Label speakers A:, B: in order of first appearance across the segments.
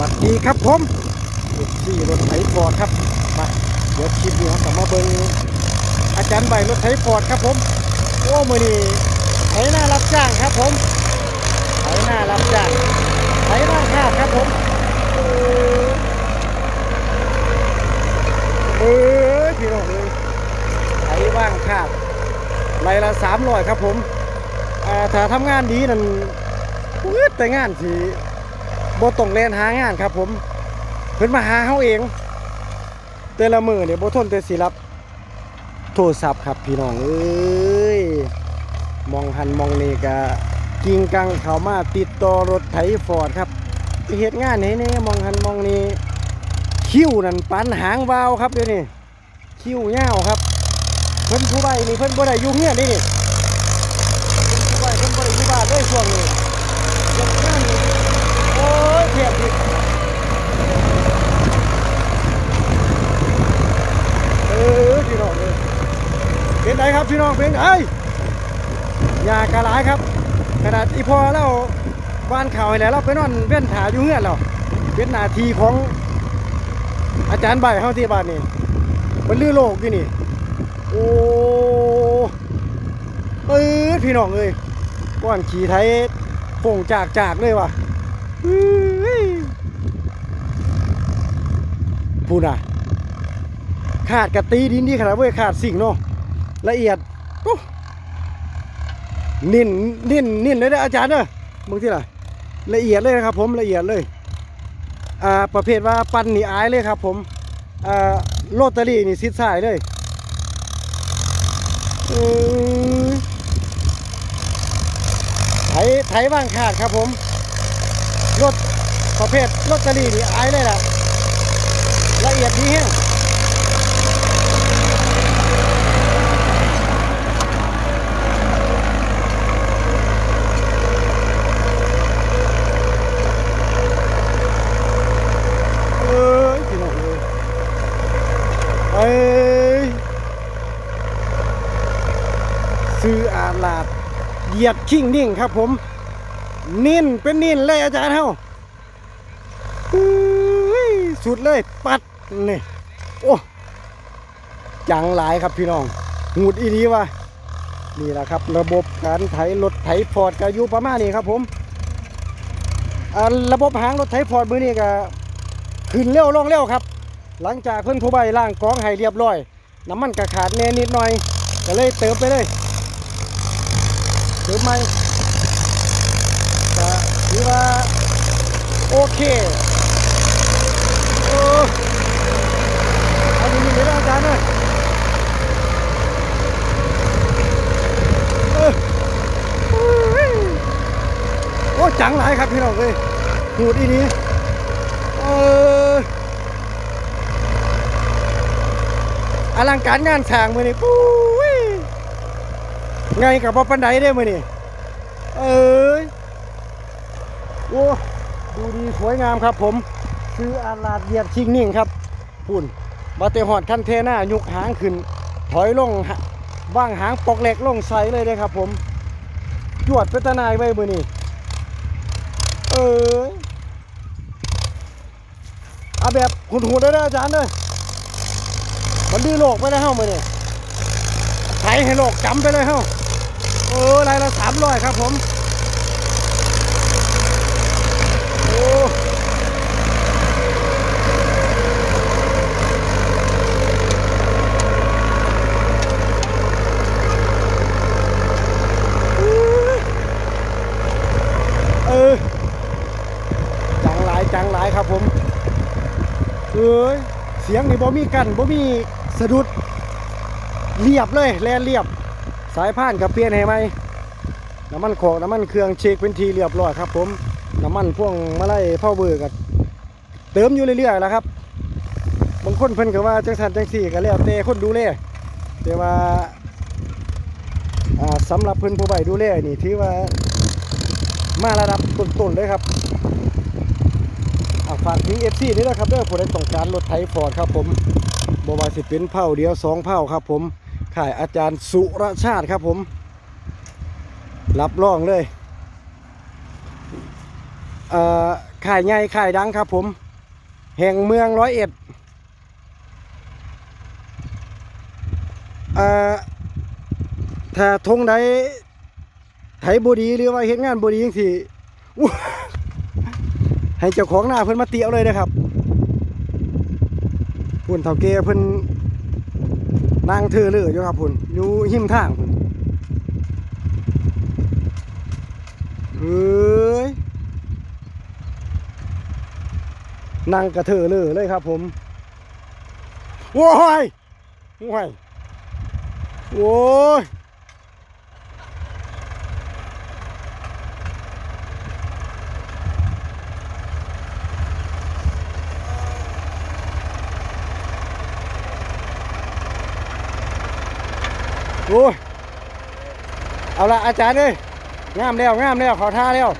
A: วัสดีครับผมสี่รถไถฟอร์ดครับ มา เดี๋ยวคลิปนี้ครับมาเบิ่งอาจารย์ใบรถไถฟอร์ดครับผม โอ้มือนี้ไถหน้ารับจ้างครับผมไถหน้ารับจ้างไถหน้าข้าวครับผมเออเออพี่น้องเอ้ยไถว่างข้าวไรละสามร้อยครับผมอ่าถ้าทำงานดีนั่นปื๊ดแต่งานสิ บ่ต้องเล่นหางานครับ ผมเพิ่นมาหาเฮาเอง แต่ละมือเนี่ยบ่ทนแต่สิรับ โทรศัพท์ครับพี่น้องเอ้ยมองหันมองนี่ก็กิ่งกังเขามาติดต่อรถไถฟอร์ดครับเฮ็ดงานให้แนี่ยมองหันมองนี่คิ้วนั่นปันหางวาวครับเดี๋ยวนี้คิ้วยาวครับ เพิ่นผู้ใบนี่เพิ่นบ่ได้ยู่เฮียนนี่นี่ผู้ใบเพิ่นบ่ได้อยู่บ้านเลยช่วงนี้เฮ็ดงานนี่โอ้ยเพียบอีก เออพี่น้องเลย เป็นไงครับพี่น้องเป็นไงยากระหลายครับ ขนาดอีพอเราบ้านข่าวแล้วเราไปนอนเว้นถาอยู่เงื่อนเราเป็นนาทีของอาจารย์ใบเฮาที่บ้านนี่มันลือโลกอยู่นี่ โอ้เอ้พี่น้องเอ้ยก้อนขี่ไทยโป่งจากจากเลยว่ะเอ้ยพูดอะ ขาดกะตีดินดีขนาดเว้ยขาดสิ่งเนาะ ละเอียดโอ้นิ่นนิ่นนิ่นเลยนะอาจารย์เนอะมึงที่ล่ะละเอียดเลยนะครับ ผมละเอียดเลยอ่าประเภทว่าปันนี่อายเลยครับ ผมอ่าโรตารี่นี่ซิดสายเลยอืมไถไถว่างขาดครับผมรถประเภทโรตารี่นี่อายเลยล่ะละเอียดดีแฮง เอ้ยพี่น้องเอ้ยเอ้ยซื้ออาลาด เหยียดชิ่งนิ่งครับผม นิ่นเป็นนิ่นเลยอาจารย์เฮาสุดเลยปัดนี่โอ้จังหลายครับพี่น้องหูดอีดีวะนี่แหละครับ ระบบการไถรถไถฟอร์ดก็อยู่ประมาณนี้ครับผมระบบหางรถไถฟอร์ดมือนี้ก็ขึ้นเร็วลงเร็วครับ หลังจากเพิ่นผู้ใบล่างกองให้เรียบร้อย น้ำมันกระขาดแน่นิดหน่อยก็เลยเติมไปเลย เติมใหม่ก็ถือว่า โอเคโอ้เอาดีๆเลยนะอาจารย์นเออโอ้ยโอ้จังหลายครับพี่น้องเอ้ยหูดอีนี้เอออลังการงานฉางมือนี่ปุ้ย ไงกับบ่ปันไดได้มือนี่เอ้ยโอ้ดูดีสวยงามครับผมซื้ออาลาดเหยียดชิงนิ่งครับปุ่นบาเตหอดคันเทหน้ายุกหางขึ้น ถอยลงหะว่างหางปอกเหล็กลงใสเลยเลยครับ ผมจวดเป็นตนายไว้มือนี่เอ้ยเอาแบบหุ่นหุ่นได้อาจารย์เลยมันดื้อโลกไปได้เฮ้ามาเนี่ไถให้โลกจำไปเลยเฮ้า เออรายละสามร้อยครับผม โอ้เออจังหลายจังหลายครับผม เอ้ย เสียงนี่บ่มีกันบ่มีสะดุดเรียบเลยแลนเรียบ สายพานกับเปลี่ยนให้ไหมน้ำมันโขกน้ำมันเครื่องเช็คเป็นทีเรียบร้อยครับ ผมน้ำมันพ่วงมาไล่เผาเบือกันเติมอยู่เรื่อยๆแล้วครับบางคนเพิ่นก็ว่าจังสันจังสี่ก็แล้วแต่คนดูแลแต่ว่าอ่าสำหรับเพิ่นผู้ใบดูแลนี่ถือว่ามาระดับต้นๆเลยครับฝากถึงเอฟซีนี่นะครับเด้อผู้ใดต้องการรถไถฟอร์ดครับผมบว่าสิเป็นเผาเดียวสองเผาครับผม ขายอาจารย์สุรชาติครับผม รับรองเลยเอ่อขายใหญ่ขายดังครับผม แห่งเมืองร้อยเอ็ดเอ่อถ้าทงใดไถบดีหรือว่าเฮ็ดงานบดีจังซี่ให้เจ้าของหน้าเพิ่นมาเตียวเลยนะครับพุ่นเฒ่าแก่เพิ่น นางเธอเลยอยู่ครับพุ่นอยู่หิมทางพุ่นเฮ้ยนั่งกระเธอเลยเลยครับ ผมโว้ยโว้ยโว้ย อ้ยเอาละอาจารย์เอ้ยงามแล้วงามแล้วขอท่าแล้ว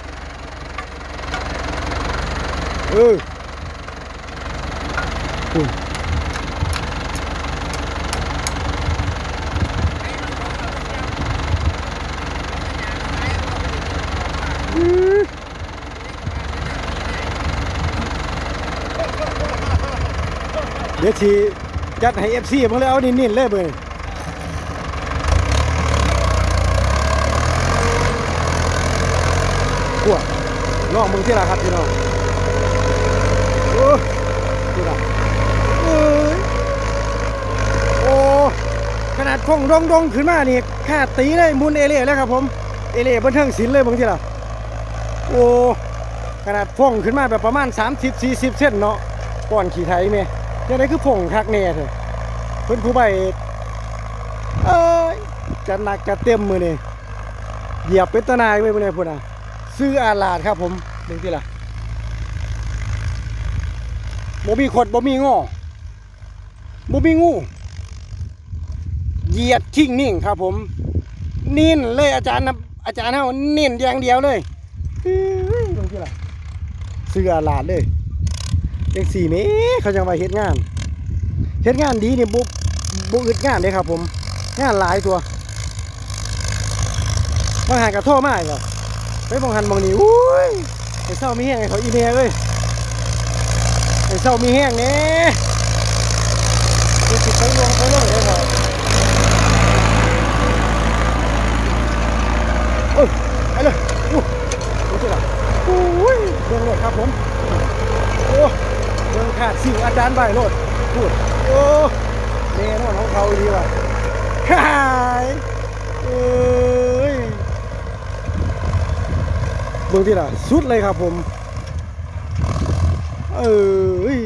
A: เออเดี๋ยวทีจัดให้เอฟซีมึงเลยเอานิ่นๆเลยเบอร์ พวกน้องมึงที่ละครับพี่น้องโอ้ที่ละเอ้ยโอ้ขนาดพงดงดงขึ้นมานี่ค่าตีเลยมุนเอเล่แล้วครับผมเอเล่บนเทิงศิลป์เลยบางทีละโอ้ขนาดพงขึ้นมาแบบประมาณ 30-40 เส้นเนาะก่อนขี่ไทยเมยยังไงคือผงคักแน่เถอะเพิ่นผู้ใบเอ้ยจะหนักจะเต็มมือนี่เหยียบเป็นตะนายไว้มือนี่พุ่นอะ ซื้ออาลาดครับผมดูที่ล่ะบ่มีขดบ่มีงอบ่มีงูเหยียดทิ้งนิ่งครับผมนิ่นเลยอาจารย์นะอาจารย์เฮานิ่นอย่างเดียวเลยเฮ้ยดูที่ล่ะซื้ออาลาดเลยเด็กสี่เมเขาจะมาเฮ็ดงานเฮ็ดงานดีนี่บุบุอึดงานเลยครับผม งานหลายตัวบางหันกับโทษมากเหรอ ไปบางหันบางนี้อุ้ยไอ้เศร้ามีแห้งไอ้เขาอีเมลเลยไอ้เศร้ามีแห้งเน่ดูจิตไปลงไปลยเลยครับโอ้ยไปเลยอู้ดูสิล่ะอุ้ยเรื่องรถครับผมโอ้เมืองขาดสิ่งอาจารย์ใบโลดพูดโอ้แน่นอนของเขาดีว่ะหายเอ้ยเบิ่งที่ล่ะสุดเลยครับผมเอ้ย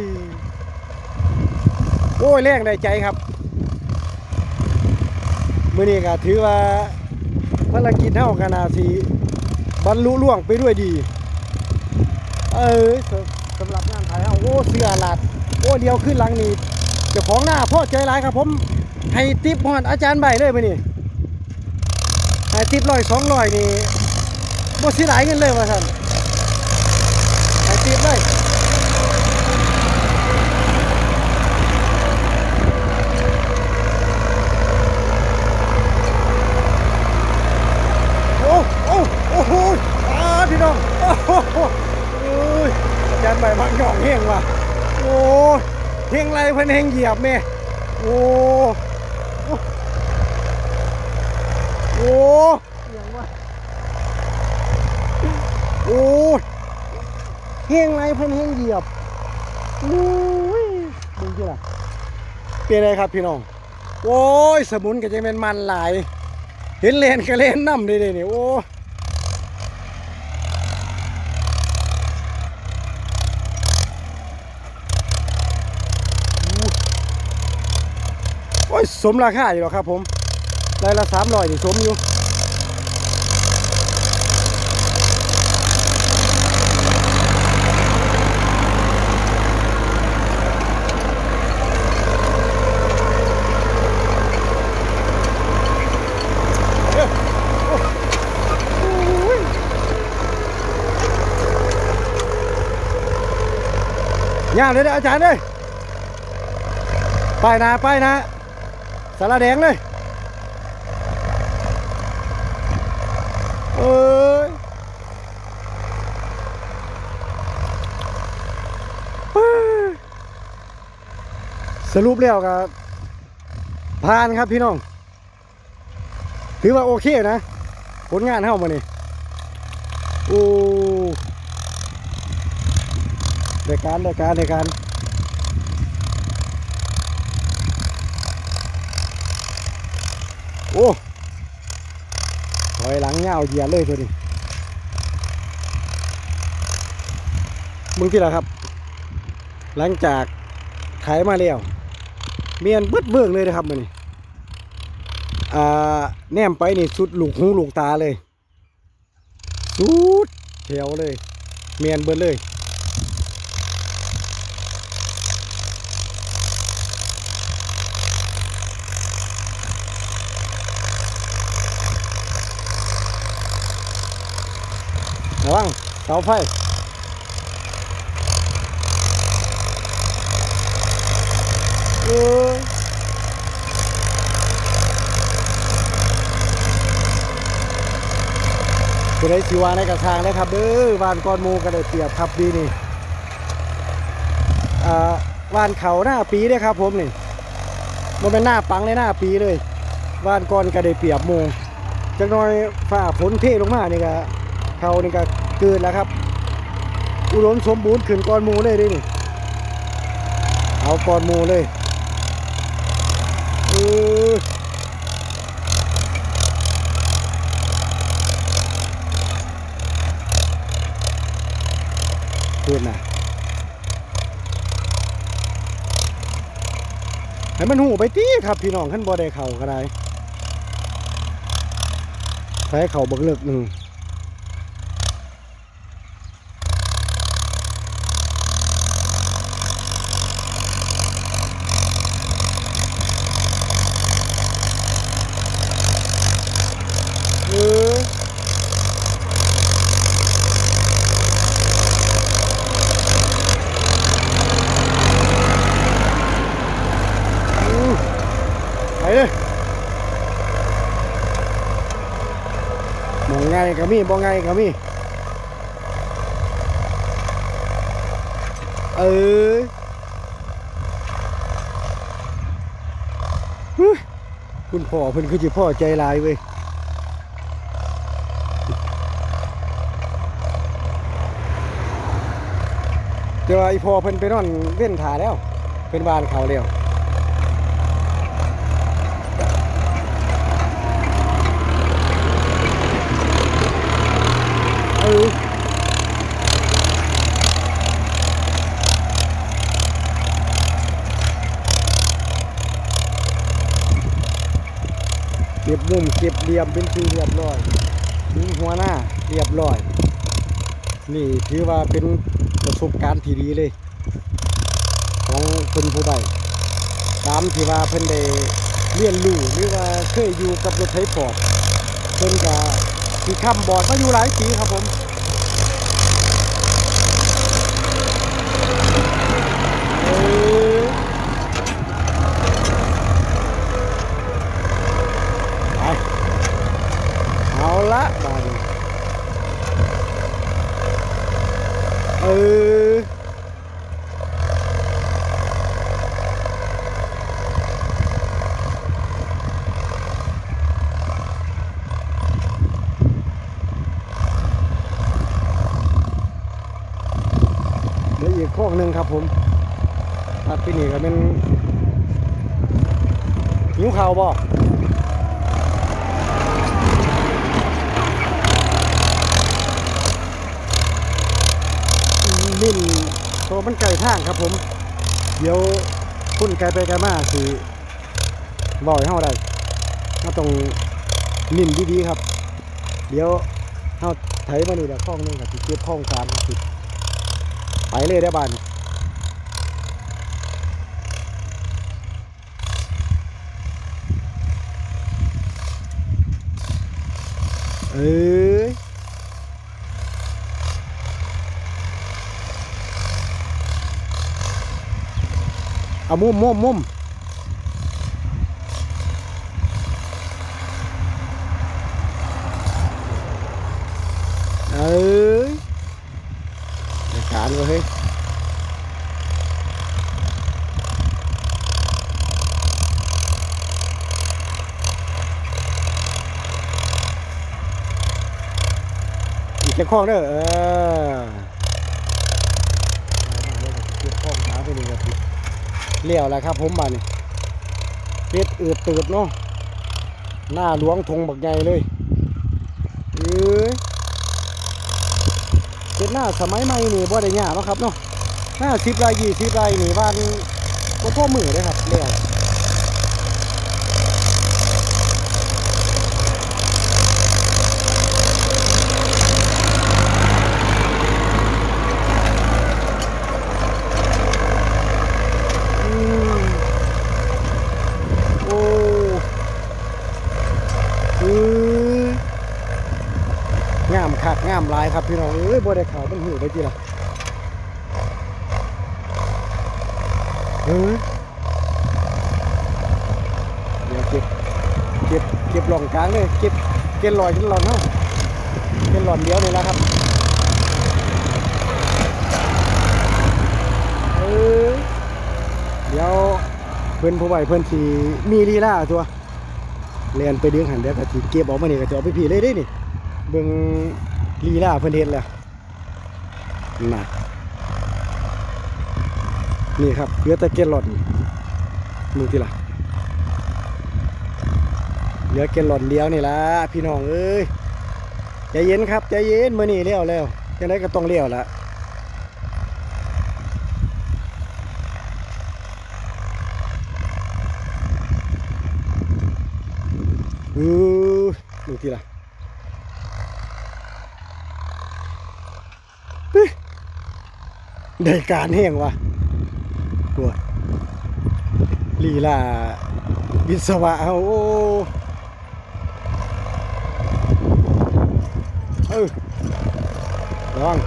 A: โอ้ยแรงได้ใจครับมื่อนี้ก็ถือว่าภารกิจเท่ากันนาสีบรรลุล่วงไปด้วยดี เออสำหรับงานถ่ายเอาโอ้เสื้อหลาดโอ้เดียวขึ้นหลังนี่เจ้าของหน้าพ่อใจร้ายครับผมให้ติปฮอดอาจารย์ใบเลยไปนี่ให้ติปร้อยสองร้อยนี่ บ่เสียดายเงินเลยว่าท่านให้ติปเลยโอ้โอ้โอ้โหอาพี่น้องโอ้โหโอ้ยอาจารย์ใบมักหยองเฮงว่ะโอ้เฮงไรเพิ่นเฮงเหยียบแม่โอ้โอ้โอ้เสียงว่ะโอ้ย เฮงไรเพิ่นเฮงเหยียบโอ้ยดูสิล่ะเป็นไรครับพี่น้อง โอ้ย สมุนก็จะเป็นมันหลาย เห็นเลนก็เลนน้ำเลยเนี่ยโอ้โอ้ย สมราคาอยู่หรอครับผมได้ละสามร้อยนี่สมอยู่ ยากเลยนะอาจารย์เลยไปนะไปนะสาระแดงเลยเอ้ยสรุปแล้วกับพานครับพี่น้อง ถือว่าโอเคนะ ผลงานเข้ามานี่โอ้ ได้การได้การได้การโอ้ถอยหลังเงาเหยียดเลยตัวนี้มึงที่ละครับ หลังจากขายมาแล้วเมียนเบิดเบิ่งเลยนะครับมันนี่อ่าแนมไปนี่สุดลูกหูลูกตาเลยสุดแถวเลย เมียนเบิดเลย ระวังเสาไฟเออจะได้สิวาในกระทางนะครับเด้อวานก้อนมูก็ได้เปียบครับดีนี่อ่าวานเขาหน้าปีเด้อครับผมนี่มันเป็นหน้าปังในหน้าปีเลยวานก้อนก็ได้เปียบมูจักน่อยฝ่าฝนเทลงมานี่ก็เขานี่ก็ เกินแล้วครับ อุดมสมบูรณ์ขึ้นก้อนมูเลยดินี่เอาก้อนมูเลยเออเพื่อนน่ะให้มันหูไปตีครับพี่น้องขั้นบ่ได้เข่าก็ได้ใช้เข่าบักเลิกหนึ่งเอออืมไปเลยมอ งไงก็มีบ่ไงก็มีเออคุณพ่อเพิ่นคือจิพ่อใจลายเว้ยแต่ว่าอีพอเพิ่นไปนอนเว้นถาแล้ว เป็นบ้านเขาแล้ว ก็บมุมเก็บเหลี่ยมเป็นที่เรียบร้อยถึงหัวหน้าเรียบร้อย นี่ถือว่าเป็นประสบการณ์ที่ดีเลย ของเพิ่นผู้ใดตามที่ว่าเพิ่นได้เรียนรู้หรือว่าเคยอยู่กับรถไถฟอร์ดเพิ่นก็ที่ค้ำบอดมาอยู่หลายปีครับผมเออไปเอาละบาดนี้ เออเดี๋ยวอีกข้องหนึ่งครับผมครับที่นี่ก็เป็นหิวข่าวบ่ นิ่นตัวมันไก่ทางครับผม เดี๋ยวพุ่นไกลไปไกลมาสิบ่อยเฮาได้เฮาต้องนิ่มดีๆครับ เดี๋ยวเฮาไถมานี่แหละข้องนึงกับสิเก็บข้องสามสิไปเลยได้อบานเอ้ย เอามุมมุมมุมเอ้ยขานเลยยอีกจะคล้องเด้อ เลี้ยวแล้วครับ ผมบ้านนี่เฮ็ดอืดตืดเนาะหน้าหลวงทงบักใหญ่เลยเอ้ยเฮ็ดหน้าสมัยใหม่นี่บ่ได้ยากเนาะครับเนาะหน้า10ไร่20ไร่นี่บ้านบ่พอมือเลยครับเลี้ยว อืมโอ้อือ งามคักงามหลายครับพี่น้องเอ้ยบ่ได้ข่าวมันหูไปทีละเออเดี๋ยวเก็บเก็บเก็บหล่องกลางเลยเก็บเก็บลอยเก็บหลอนเนาะเก็บหลอนเดียวนี่แหละครับเออเดี๋ยวเพื่อนผู้ใหญ่เพื่อนสีมีลีลาตัวเรียนไปดึงหันเดียวก็สิเก็บออกมานี่ก็จะเอาไปผีเลยได้นี่เบิ่ง ลีลาเพื่อนเฮ็ดแล้วน่ะนี่ครับเหลือแต่เกลลอนมือที่ละเหลือเกลลอนเดียวนี่ละพี่น้องเอ้ยใจเย็นครับใจเย็นมื้อนี้เลี้ยวแล้วจังไดก็ต้องเลี้ยวละอือดูทีละเฮ้ย ได้การแห้งวะตัวลีลาวิศวะเอาโอ้เออระวัง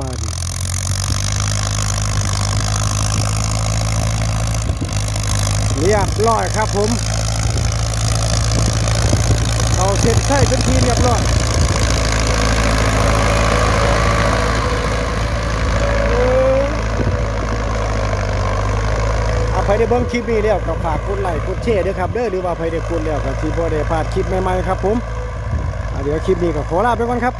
A: บาดนีเรียบร้อยครับผมเอาเสร็จใช่เป็นทีเรียบร้อยเอาไปได้เบิ้งคลิปนี้แล้วก็ฝากกดไลค์กดแชร์ด้วยครับเด้อหรือว่าไปได้กดแล้วก็ที่บ่ได้พลาดคลิปใหม่ๆครับผมเดี๋ยวคลิปนี้ก็ขอลาไปก่อนครับ